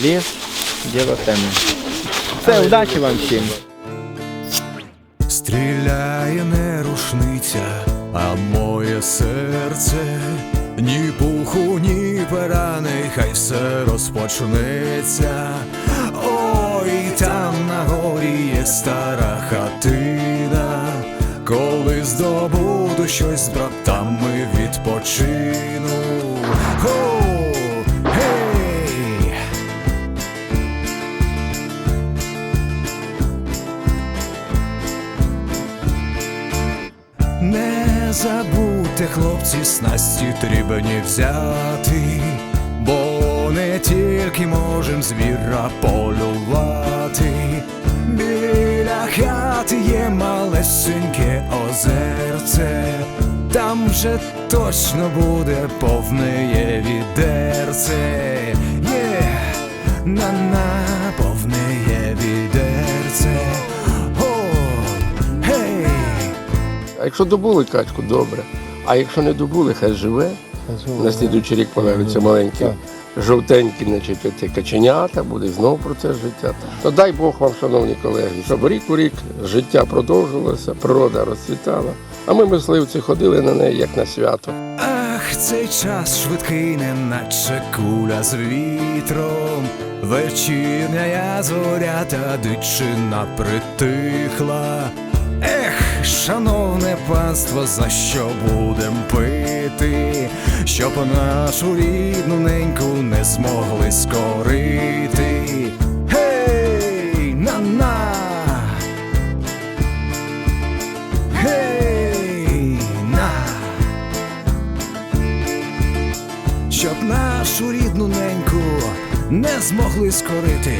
ліс, діло темне. Все, удачі вам всім. Стріляє не рушниця, а моє серце, ні пуху, ні пера, нехай все розпочнеться. Ой, там на горі є стара хатина. Коли здобуду щось з братами відпочину. Не забудьте, хлопці, снасті трібні взяти, бо не тільки можем звіра полювати. Біля хати є малесеньке озерце, там вже точно буде повне є відерце. Якщо добули качку, добре. А якщо не добули, хай живе. На слідуючий рік повернуться маленькі, жовтенькі, значить, каченята, буде знову процес життя. То дай Бог вам, шановні колеги, щоб рік у рік життя продовжувалося, природа розцвітала. А ми, мисливці, ходили на неї як на свято. Ах, цей час швидкий, неначе куля з вітром. Вечірня я зоря та дичина притихла. Ех, шановне панство, за що будем пити, щоб нашу рідну неньку не змогли скорити. Гей, на-на! Гей, на! щоб нашу рідну неньку не змогли скорити.